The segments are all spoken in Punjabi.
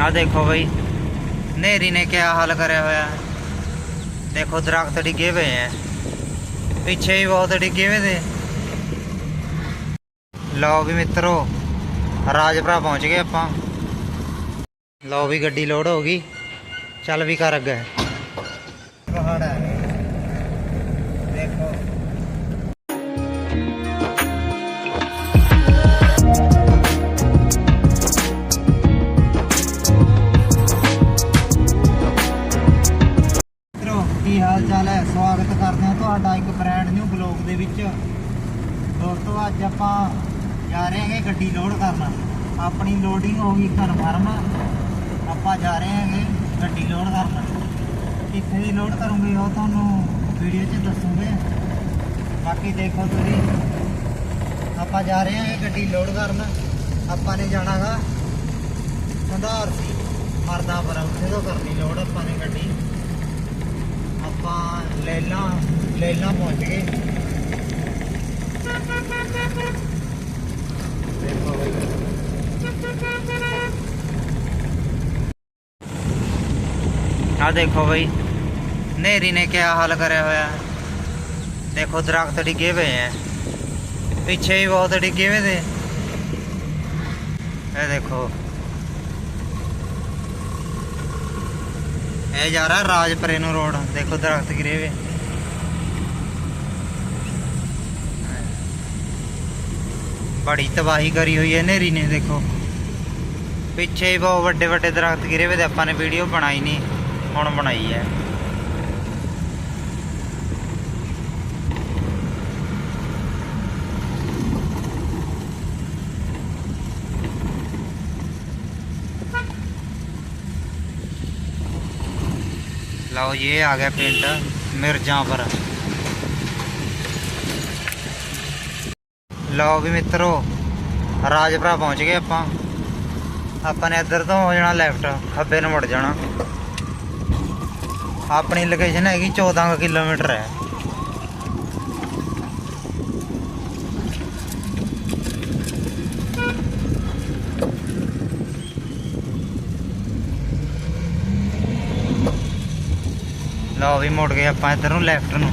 ਆ ਦੇਖੋ ਬਈ ਨੇਰੀ ਨੇ ਕਿਆ ਹਾਲ ਕਰਿਆ ਹੋਇਆ ਹੈ। ਦੇਖੋ ਦਰਖਤ ਡਿੱਗੇ ਪਏ ਐ ਪਿੱਛੇ ਵੀ ਬਹੁਤ ਡਿੱਗੇ ਹੋਏ ਤੇ ਲਓ ਵੀ ਮਿੱਤਰੋ ਰਾਜਪੁਰਾ ਪਹੁੰਚ ਗਏ ਆਪਾਂ ਲਓ ਵੀ ਗੱਡੀ ਲੋਡ ਹੋ ਗਈ ਚੱਲ ਵੀ ਕਰ ਅੱਗੇ ਪਹਾੜ ਹੈ ਹੋ ਗਈ ਕਨਫਰਮ ਆਪਾਂ ਜਾ ਰਹੇ ਹਾਂਗੇ ਗੱਡੀ ਲੋਡ ਕਰਨ। ਕਿੱਥੇ ਦੀ ਲੋਡ ਕਰੂੰਗੇ ਉਹ ਤੁਹਾਨੂੰ ਵੀਡੀਓ 'ਚ ਦੱਸੂਗੇ। ਬਾਕੀ ਦੇਖੋ ਤੁਸੀਂ। ਆਪਾਂ ਜਾ ਰਹੇ ਹਾਂ ਗੱਡੀ ਲੋਡ ਕਰਨ। ਆਪਾਂ ਨੇ ਜਾਣਾਗਾ ਸੰਧਾਰ ਸੀ। ਮਰਦਾਪੁਰ ਉੱਥੇ ਤੋਂ ਕਰਨੀ ਲੋਡ ਆਪਾਂ ਨੇ ਗੱਡੀ। ਆਪਾਂ ਲੈਲਾ ਲੈਲਾ ਪਹੁੰਚ ਗਏ ਦੇਖੋ ਬਈ ਆ ਦੇਖੋ ਬਈ ਨੇਰੀ ਨੇ ਕਿਆ ਹਾਲ ਕਰਿਆ ਹੋਇਆ ਹੈ। ਦੇਖੋ ਦਰਖਤ ਡਿੱਗੇ ਪਏ ਐ ਪਿੱਛੇ ਵੀ ਬਹੁਤ ਡਿੱਗੇ ਹੋਏ ਤੇ। ਇਹ ਦੇਖੋ। ਇਹ ਜਾ ਰਿਹਾ ਰਾਜਪੁਰੇ ਨੂੰ ਰੋਡ। ਦੇਖੋ ਦਰਖਤ ਗਿਰੇ ਵੇ ਬੜੀ ਤਬਾਹੀ ਕਰੀ ਹੋਈ ਹੈ ਨੇਰੀ ਨੇ, ਦੇਖੋ। ਪਿੱਛੇ ਹੀ ਬਹੁਤ ਵੱਡੇ ਵੱਡੇ ਦਰਖਤ ਗਿਰੇ ਹੋਏ ਤੇ ਆਪਾਂ ਨੇ ਵੀਡੀਓ ਬਣਾਈ ਨਹੀਂ। ਹੁਣ ਬਣਾਈ ਹੈ। ਲਓ ਜੀ, ਇਹ ਆ ਗਿਆ ਪਿੰਡ ਮਿਰਜ਼ਾਂ ਪਰ। ਲਓ ਵੀ ਮਿੱਤਰੋ, ਰਾਜਪੁਰਾ ਪਹੁੰਚ ਗਏ ਆਪਾਂ। ਆਪਾਂ ਨੇ ਇੱਧਰ ਤੋਂ ਹੋ ਜਾਣਾ ਲੈਫਟ ਖੱਬੇ ਨੂੰ ਮੁੜ ਜਾਣਾ। ਆਪਣੀ ਲੋਕੇਸ਼ਨ ਹੈਗੀ 14 ਕੁ ਕਿਲੋਮੀਟਰ ਹੈ। ਲਓ ਵੀ ਮੁੜ ਗਏ ਆਪਾਂ ਇੱਧਰ ਨੂੰ ਲੈਫਟ ਨੂੰ।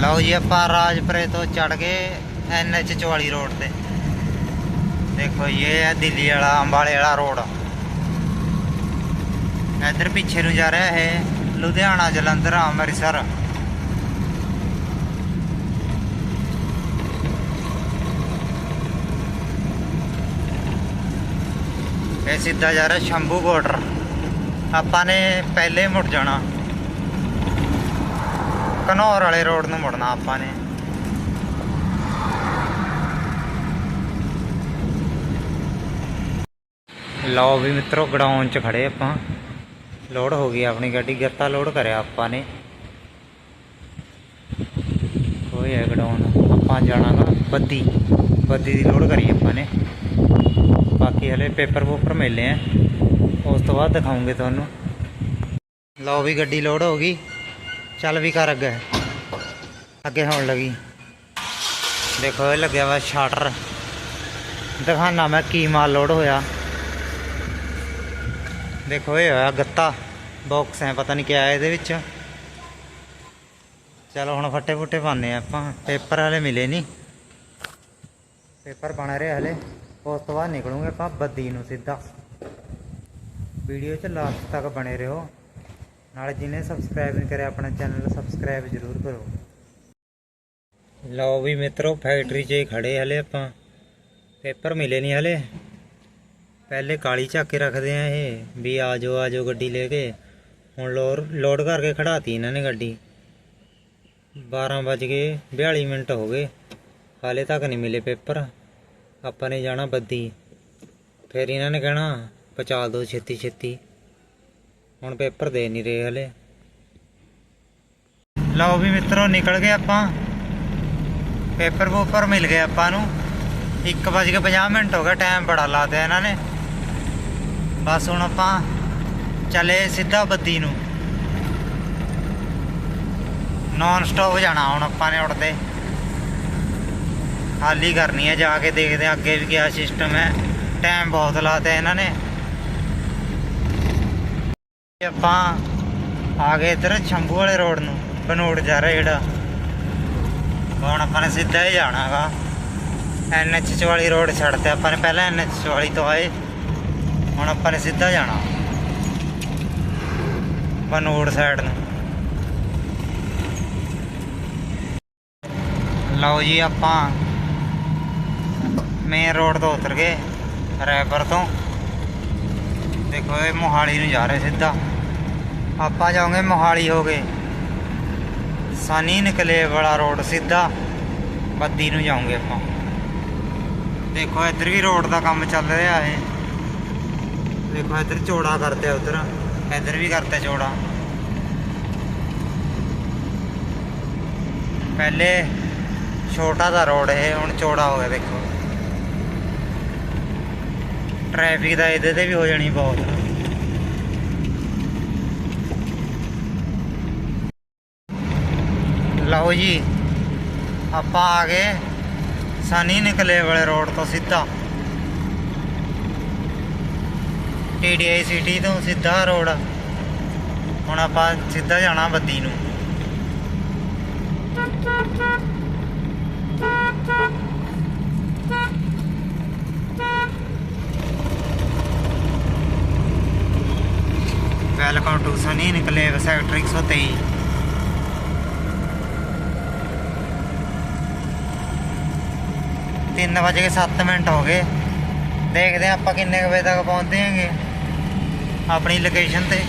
ਲਓ ਜੀ, ਆਪਾਂ ਰਾਜਪੁਰੇ ਤੋਂ ਚੜ ਗਏ। ਐਨਐਚ 44 ਰੋਡ ਤੇ। ਦੇਖੋ ਇਹ ਹੈ ਦਿੱਲੀ ਵਾਲਾ, ਅੰਬਾਲੇ ਵਾਲਾ ਰੋਡ। ਇੱਧਰ ਪਿੱਛੇ ਨੂੰ ਜਾ ਰਿਹਾ ਹੈ ਲੁਧਿਆਣਾ, ਜਲੰਧਰ, ਅੰਮ੍ਰਿਤਸਰ। ਇਹ ਸਿੱਧਾ ਜਾ ਰਿਹਾ ਸ਼ੰਭੂ ਬਾਰਡਰ ਆਪਾਂ ਨੇ ਪਹਿਲੇ ਮੁੜ ਜਾਣਾ। ਘਨੌਰ ਵਾਲੇ ਰੋਡ ਨੂੰ ਮੁੜਨਾ ਆਪਾਂ ਨੇ। ਲਓ ਵੀ ਮਿੱਤਰੋ ਗਡਾਊਨ 'ਚ ਖੜੇ ਆਪਾਂ। ਲੋਡ ਹੋ ਗਈ ਆਪਣੀ ਗੱਡੀ ਗੱਤਾ ਲੋਡ ਕਰਿਆ ਆਪਾਂ ਨੇ। ਕੋਈ ਹੈ ਗਡਾਊਨ ਆਪਾਂ ਜਾਣਾ ਜਾਣਾਗਾ ਬੱਦੀ। ਬੱਦੀ ਦੀ ਲੋਡ ਕਰੀ ਆਪਾਂ ਨੇ। ਬਾਕੀ ਹਲੇ ਪੇਪਰ ਪੂਪਰ ਮੇਲੇ ਆ। ਉਸ ਤੋਂ ਬਾਅਦ ਦਿਖਾਉਂਗੇ ਤੁਹਾਨੂੰ। ਲਓ ਵੀ ਗੱਡੀ ਲੋਡ ਹੋ ਗਈ। ਚੱਲ ਵੀ ਕਰ ਅੱਗੇ। ਅੱਗੇ ਹੋਣ ਲੱਗੀ। ਦੇਖੋ ਇਹ ਲੱਗਿਆ ਵਾ ਸ਼ਾਟਰ। ਦਿਖਾਣਾ ਮੈਂ ਕੀ ਮਾਲ ਲੋਡ ਹੋਇਆ। ਦੇਖੋ, ਇਹ ਹੋਇਆ ਗੱਤਾ। ਬਾਕਸ ਹੈ ਪਤਾ ਨਹੀਂ ਕਿਆ ਹੈ ਇਹਦੇ ਵਿੱਚ। ਚਲੋ ਹੁਣ ਫੱਟੇ ਫੁੱਟੇ ਪਾਉਂਦੇ ਆ ਆਪਾਂ। ਪੇਪਰ ਵਾਲੇ ਮਿਲੇ ਨਹੀਂ ਪੇਪਰ ਬਣ ਰਿਹਾ ਹਲੇ। ਉਸ ਤੋਂ ਬਾਅਦ ਨਿਕਲੂਗੇ ਆਪਾਂ ਬੱਦੀ ਨੂੰ ਸਿੱਧਾ। ਵੀਡੀਓ 'ਚ ਲਾਸਟ ਤੱਕ ਬਣੇ ਰਹੋ। ਨਾਲ ਜਿਹਨੇ ਸਬਸਕ੍ਰਾਈਬ ਨਹੀਂ ਕਰਿਆ ਆਪਣਾ ਚੈਨਲ ਸਬਸਕ੍ਰਾਈਬ ਜ਼ਰੂਰ ਕਰੋ। ਲਓ ਵੀ ਮਿੱਤਰੋ ਫੈਕਟਰੀ 'ਚ ਹੀ ਖੜੇ ਹਲੇ ਆਪਾਂ। ਪੇਪਰ ਮਿਲੇ ਨਹੀਂ ਹਲੇ। ਪਹਿਲੇ ਕਾਲੀ ਚੱਕ ਕੇ ਰੱਖਦੇ ਆ ਇਹ, ਵੀ ਆ ਜਾਓ ਆ ਜਾਓ ਗੱਡੀ ਲੈ ਕੇ। ਹੁਣ ਲੋਰ, ਲੋਡ ਕਰਕੇ ਖੜਾਤੀ ਇਹਨਾਂ ਨੇ ਗੱਡੀ। 12 ਵੱਜ ਗਏ 42 ਮਿੰਟ ਹੋ ਗਏ। ਹਾਲੇ ਤੱਕ ਨਹੀਂ ਮਿਲੇ ਪੇਪਰ। ਆਪਾਂ ਨੇ ਜਾਣਾ ਬੱਦੀ। ਫਿਰ ਇਹਨਾਂ ਨੇ ਕਹਿਣਾ ਪਹੁੰਚਾ ਦਿਓ ਛੇਤੀ ਛੇਤੀ। ਹੁਣ ਪੇਪਰ ਦੇ ਨਹੀਂ ਰਹੇ ਹਲੇ। ਲਓ ਵੀ ਮਿੱਤਰੋ, ਨਿਕਲ ਗਏ ਆਪਾਂ। ਪੇਪਰ ਪੂਪਰ ਮਿਲ ਗਏ ਆਪਾਂ ਨੂੰ। 1:50 ਮਿੰਟ ਹੋ ਗਿਆ ਟਾਈਮ ਬੜਾ ਲਾਤਾ ਇਹਨਾਂ ਨੇ। ਬਸ ਹੁਣ ਆਪਾਂ ਚੱਲੇ ਸਿੱਧਾ ਬੱਦੀ ਨੂੰ। ਨਾਨ ਸਟਾਪ ਜਾਣਾ ਹੁਣ ਆਪਾਂ ਨੇ ਉੜਦੇ ਹਾਲੀ ਕਰਨੀ ਹੈ ਜਾ ਕੇ ਦੇਖਦੇ ਹਾਂ ਅੱਗੇ ਵੀ ਕਿਆ ਸਿਸਟਮ ਹੈ। ਟਾਈਮ ਬਹੁਤ ਲਾਤੇ ਇਹਨਾਂ ਨੇ। ਆਪਾਂ ਆ ਗਏ ਇੱਧਰ ਸ਼ੰਭੂ ਵਾਲੇ ਰੋਡ ਨੂੰ, ਬਨੋੜ ਜਾ ਰਿਹਾ ਜਿਹੜਾ। ਹੁਣ ਆਪਾਂ ਨੇ ਸਿੱਧਾ ਹੀ ਜਾਣਾਗਾ। ਐਨਐਚ 44 ਰੋਡ ਛੱਡਤੇ ਆਪਾਂ ਨੇ ਪਹਿਲਾਂ ਐਨ ਐਚ 44 ਤੋਂ ਆਏ। ਹੁਣ ਆਪਾਂ ਨੇ ਸਿੱਧਾ ਜਾਣਾ। ਬਨੋੜ ਸਾਈਡ ਨੂੰ। ਲਓ ਜੀ ਆਪਾਂ ਮੇਨ ਰੋਡ ਤੋਂ ਉਤਰ ਗਏ ਰੈਪਰ ਤੋਂ। ਦੇਖੋ ਇਹ ਮੋਹਾਲੀ ਨੂੰ ਜਾ ਰਹੇ ਸਿੱਧਾ। ਆਪਾਂ ਜਾਵਾਂਗੇ ਮੋਹਾਲੀ ਹੋ ਗਏ ਸਾਨੀ ਨਿਕਲੇ ਵਾਲਾ ਰੋਡ ਸਿੱਧਾ। ਬੱਦੀ ਨੂੰ ਜਾਵਾਂਗੇ ਆਪਾਂ। ਦੇਖੋ ਇੱਧਰ ਵੀ ਰੋਡ ਦਾ ਕੰਮ ਚੱਲ ਰਿਹਾ ਹੈ ਦੇਖੋ ਇੱਧਰ ਚੌੜਾ ਕਰਤੇ ਉਧਰ, ਇੱਧਰ ਵੀ ਕਰਤੇ ਚੌੜਾ। ਪਹਿਲੇ ਛੋਟਾ ਦਾ ਰੋਡ ਇਹ, ਹੁਣ ਚੌੜਾ ਹੋ ਗਿਆ ਦੇਖੋ। ਟ੍ਰੈਫਿਕ ਦਾ ਇਹਦੇ ਤੇ ਵੀ ਹੋ ਜਾਣੀ ਬਹੁਤ। ਲਓ ਜੀ, ਆਪਾਂ ਆ ਗਏ ਸਨੀ ਨਿਕਲੇ ਵਾਲੇ ਰੋਡ ਤੋਂ ਸਿੱਧਾ। ਟੀਡੀਆਈ ਸਿਟੀ ਤੋਂ ਸਿੱਧਾ ਰੋਡ ਹੁਣ ਆਪਾਂ ਸਿੱਧਾ ਜਾਣਾ ਬੱਦੀ ਨੂੰ। Welcome to Sunny Enclave sector 123 ਤਿੰਨ ਵਜੇ ਕੇ 7 ਮਿੰਟ ਹੋ ਗਏ। ਦੇਖਦੇ ਹਾਂ ਆਪਾਂ ਕਿੰਨੇ ਕੁ ਵਜੇ ਤੱਕ ਪਹੁੰਚਦੇ ਹਾਂਗੇ। ਆਪਣੀ ਲੋਕੇਸ਼ਨ ਤੇ।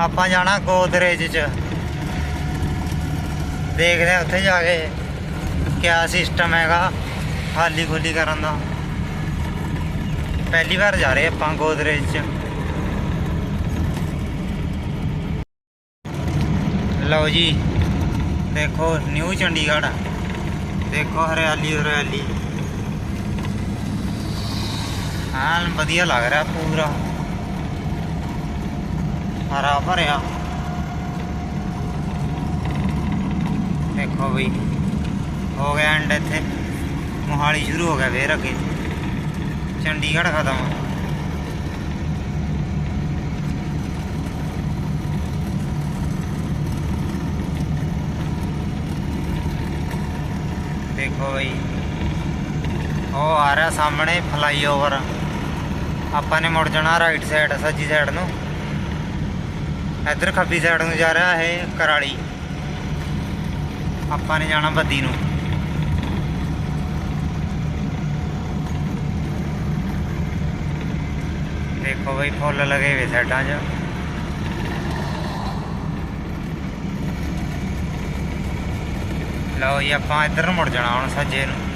ਆਪਾਂ ਜਾਣਾ ਗੋਦਰੇਜ ਚ। ਦੇਖਦੇ ਹਾਂ ਉੱਥੇ ਜਾ ਕੇ ਕਿਆ ਸਿਸਟਮ ਹੈਗਾ ਖਾਲੀ ਖੁੱਲੀ ਕਰਨ ਦਾ। ਪਹਿਲੀ ਵਾਰ ਜਾ ਰਹੇ ਆਪਾਂ ਗੋਦਰੇਜ ਚ। ਲਓ ਜੀ, ਦੇਖੋ, ਨਿਊ ਚੰਡੀਗੜ੍ਹ। ਦੇਖੋ ਹਰਿਆਲੀ ਹਰਿਆਲੀ। ਹਾਂ ਵਧੀਆ ਲੱਗ ਰਿਹਾ ਪੂਰਾ। ਹਰਾ ਭਰਿਆ। ਦੇਖੋ ਬਈ, ਹੋ ਗਿਆ ਐਂਡ ਇੱਥੇ। ਮੋਹਾਲੀ ਸ਼ੁਰੂ ਹੋ ਗਿਆ ਫੇਰ ਅੱਗੇ। ਚੰਡੀਗੜ੍ਹ ਖਤਮ। ਦੇਖੋ ਬਈ, ਉਹ ਆ ਰਿਹਾ ਸਾਹਮਣੇ ਫਲਾਈਓਵਰ ਆਪਾਂ ਨੇ ਮੁੜ ਜਾਣਾ ਰਾਈਟ ਸਾਈਡ ਸੱਜੀ ਸਾਈਡ ਨੂੰ। ਇੱਧਰ ਖੱਬੀ ਸਾਈਡ ਨੂੰ ਜਾ ਰਿਹਾ ਇਹ ਕਰਾਲੀ। ਆਪਾਂ ਨੇ ਜਾਣਾ ਬੱਦੀ ਨੂੰ। ਦੇਖੋ ਬਈ ਫੁੱਲ ਲਗੇ ਹੋਏ ਸਾਈਡਾਂ 'ਚ। ਲਓ ਜੀ, ਆਪਾਂ ਇੱਧਰ ਮੁੜ ਜਾਣਾ ਹੁਣ ਸੱਜੇ ਨੂੰ।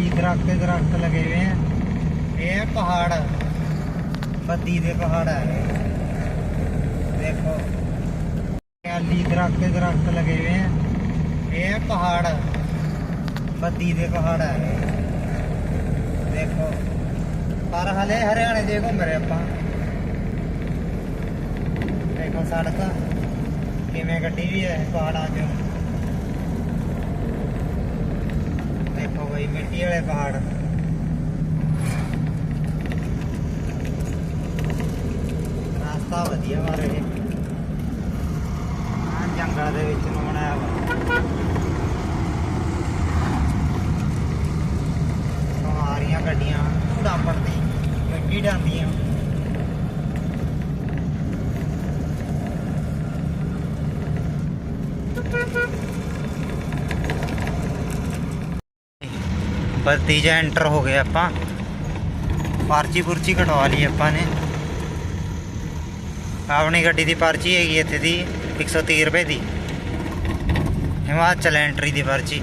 ਹਰਿਆਲੀ ਦਰਖਤ ਹੀ ਦਰਖਤ ਲਗੇ ਹੋਏ ਆ। ਇਹ ਪਹਾੜ ਬੱਦੀ ਦੇ ਪਹਾੜ ਹੈ ਦੇਖੋ। ਹਰਿਆਲੀ ਦਰਖਤ ਦਰਖਤ ਲਗੇ ਹੋਏ ਆ। ਇਹ ਪਹਾੜ ਬੱਦੀ ਦੇ ਪਹਾੜ ਹੈ ਦੇਖੋ। ਪਰ ਹਲੇ ਹਰਿਆਣੇ ਦੇ ਘੁੰਮ ਰਹੇ ਆਪਾਂ। ਦੇਖੋ ਸੜਕ। ਕਿਵੇਂ ਗੱਡੀ ਵੀ ਹੈ ਪਹਾੜਾਂ 'ਚ। ਦੇਖੋ ਬਈ ਮਿੱਟੀ ਵਾਲੇ ਪਹਾੜ। ਰਸਤਾ ਵਧੀਆ ਮਾਰੇ ਆ ਜੰਗਲ ਦੇ ਵਿੱਚ ਨੂੰ ਬਣਾਇਆ ਵਾ। ਸਵਾਰੀਆਂ ਗੱਡੀਆਂ ਡਾਂਪੜ ਦੀ ਮਿੱਟੀ ਡਾਂਦੀਆਂ। ਬੱਤੀ ਜਾਂ ਐਂਟਰ ਹੋ ਗਏ ਆਪਾਂ। ਪਰਚੀ ਪੁਰਚੀ ਕਟਵਾ ਲਈ ਆਪਾਂ ਨੇ। ਆਪਣੀ ਗੱਡੀ ਦੀ ਪਰਚੀ ਹੈਗੀ ਇੱਥੇ ਦੀ 130 ਰੁਪਏ ਦੀ। ਹਿਮਾਚਲ ਐਂਟਰੀ ਦੀ ਪਰਚੀ।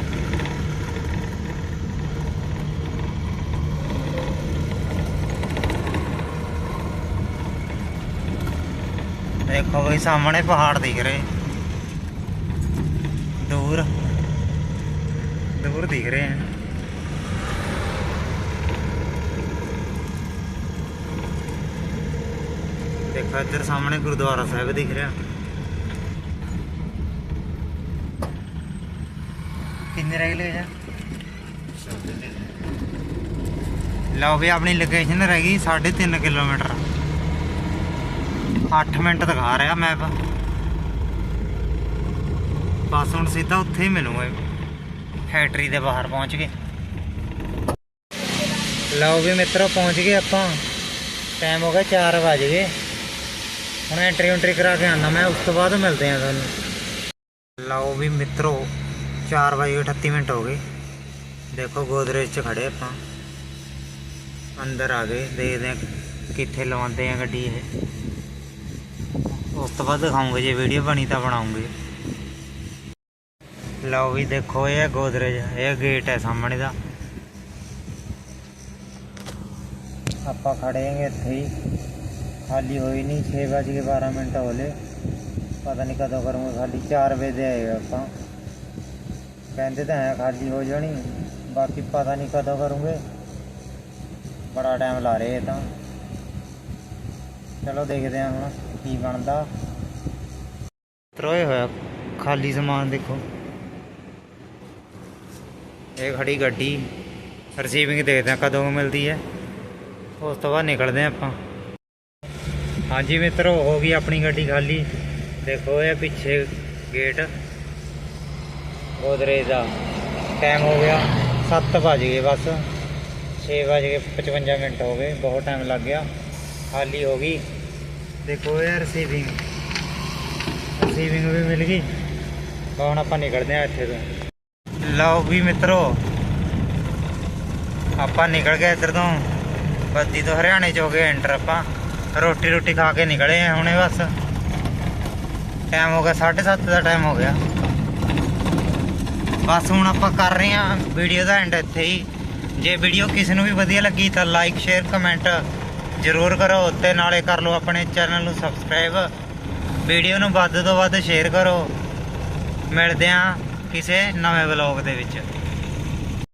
ਦੇਖੋ ਬਈ, ਸਾਹਮਣੇ ਪਹਾੜ ਦਿਖ ਰਹੇ। ਦੂਰ। ਦੂਰ ਦਿਖ ਰਹੇ ਹਨ ਦੇਖੋ ਇੱਧਰ ਸਾਹਮਣੇ ਗੁਰਦੁਆਰਾ ਸਾਹਿਬ ਦਿਖ ਰਿਹਾ। ਕਿੰਨੇ ਰਹਿ ਗਏ ਜਾ? ਲਓ ਵੀ ਆਪਣੀ ਲੋਕੇਸ਼ਨ ਰਹਿ ਗਈ 3.5 ਕਿਲੋਮੀਟਰ। 8 ਮਿੰਟ ਦਿਖਾ ਰਿਹਾ ਮੈਪ ਬਸ ਹੁਣ ਸਿੱਧਾ ਉੱਥੇ ਹੀ ਮਿਲੂਗਾ। ਫੈਕਟਰੀ ਦੇ ਬਾਹਰ ਪਹੁੰਚ ਗਏ। ਲਓ ਵੀ ਮਿੱਤਰੋ ਪਹੁੰਚ ਗਏ ਆਪਾਂ। ਟਾਈਮ ਹੋ ਗਿਆ 4 ਵਜ ਗਏ। ਹੁਣ ਐਂਟਰੀ ਉਂਟਰੀ ਕਰਾ ਕੇ ਆਣਾ ਮੈਂ, ਉਸ ਤੋਂ ਬਾਅਦ ਮਿਲਦੇ ਆ ਤੁਹਾਨੂੰ। ਲਓ ਵੀ ਮਿੱਤਰੋ 4 ਵਜੇ 38 ਮਿੰਟ ਹੋ ਗਏ। ਦੇਖੋ ਗੋਦਰੇਜ 'ਚ ਖੜੇ ਆਪਾਂ। ਅੰਦਰ ਆ ਗਏ, ਦੇਖਦੇ ਆ ਕਿੱਥੇ ਲਵਾਉਂਦੇ ਆ ਗੱਡੀ ਇਹ। ਉਸ ਤੋਂ ਬਾਅਦ ਦਿਖਾਉਂਗੇ, ਜੇ ਵੀਡੀਓ ਬਣੀ ਤਾਂ ਬਣਾਉਂਗੇ। ਲਓ ਵੀ ਦੇਖੋ, ਇਹ ਹੈ ਗੋਦਰੇਜ, ਇਹ ਗੇਟ ਹੈ ਸਾਹਮਣੇ ਦਾ। ਆਪਾਂ ਖੜੇ ਹੈਗੇ ਇੱਥੇ ਹੀ। ਖਾਲੀ ਹੋਈ ਨਹੀਂ 6 ਵਜੇ ਕੇ 12 ਮਿੰਟ ਹੋਲੇ। ਪਤਾ ਨਹੀਂ ਕਦੋਂ ਕਰੂੰਗੇ, ਖਾਲੀ 4 ਵਜੇ ਦੇ ਆਏ ਆਪਾਂ। ਕਹਿੰਦੇ ਤਾਂ ਹੈ ਖਾਲੀ ਹੋ ਜਾਣੀ, ਬਾਕੀ ਪਤਾ ਨਹੀਂ ਕਦੋਂ ਕਰੂੰਗੇ। ਬੜਾ ਟਾਈਮ ਲਾ ਰਹੇ ਤਾਂ। ਚਲੋ ਦੇਖਦੇ ਹਾਂ ਹੁਣ ਕੀ ਬਣਦਾ। ਤਰੋਏ ਹੋਇਆ ਖਾਲੀ ਸਮਾਨ ਦੇਖੋ। ਇਹ ਖੜੀ ਗੱਡੀ ਰਿਸੀਵਿੰਗ ਦੇਖਦੇ ਹਾਂ ਕਦੋਂ ਮਿਲਦੀ ਹੈ। ਉਸ ਤੋਂ ਬਾਅਦ ਨਿਕਲਦੇ ਹਾਂ ਆਪਾਂ। ਹਾਂਜੀ ਮਿੱਤਰੋ, ਹੋ ਗਈ ਆਪਣੀ ਗੱਡੀ ਖਾਲੀ। ਦੇਖੋ, ਇਹ ਪਿੱਛੇ ਗੇਟ ਗੋਦਰੇ ਦਾ ਟਾਈਮ ਹੋ ਗਿਆ। 7 ਵਜ ਗਏ ਬਸ। 6 ਵਜ ਕੇ 55 ਮਿੰਟ ਹੋ ਗਏ। ਬਹੁਤ ਟਾਈਮ ਲੱਗ ਗਿਆ। ਖਾਲੀ ਹੋ ਗਈ। ਦੇਖੋ, ਇਹ ਰਿਸੀਵਿੰਗ ਰਿਸੀਵਿੰਗ ਵੀ ਮਿਲ ਗਈ। ਹੁਣ ਆਪਾਂ ਨਿਕਲਦੇ ਹਾਂ ਇੱਥੇ ਤੋਂ। ਲਓ ਵੀ ਮਿੱਤਰੋ, ਆਪਾਂ ਨਿਕਲ ਗਏ ਇੱਧਰ ਤੋਂ। ਬੱਦੀ ਤੋਂ ਹਰਿਆਣੇ ਚ ਹੋ ਗਏ ਐਂਟਰ ਆਪਾਂ। ਰੋਟੀ ਰੋਟੀ ਖਾ ਕੇ ਨਿਕਲੇ ਆ ਹੁਣੇ ਬਸ। ਟਾਈਮ ਹੋ ਗਿਆ 7:30 ਦਾ ਟਾਈਮ ਹੋ ਗਿਆ। ਬਸ ਹੁਣ ਆਪਾਂ ਕਰ ਰਹੇ ਹਾਂ ਵੀਡੀਓ ਦਾ ਐਂਡ ਇੱਥੇ ਹੀ। ਜੇ ਵੀਡੀਓ ਕਿਸੇ ਨੂੰ ਵੀ ਵਧੀਆ ਲੱਗੀ ਤਾਂ ਲਾਈਕ ਸ਼ੇਅਰ ਕਮੈਂਟ ਜ਼ਰੂਰ ਕਰੋ ਤੇ ਨਾਲੇ ਕਰ ਲਓ ਆਪਣੇ ਚੈਨਲ ਨੂੰ ਸਬਸਕ੍ਰਾਈਬ ਵੀਡੀਓ ਨੂੰ ਵੱਧ ਤੋਂ ਵੱਧ ਸ਼ੇਅਰ ਕਰੋ। ਮਿਲਦੇ ਹਾਂ ਕਿਸੇ ਨਵੇਂ ਵਲੌਗ ਦੇ ਵਿੱਚ।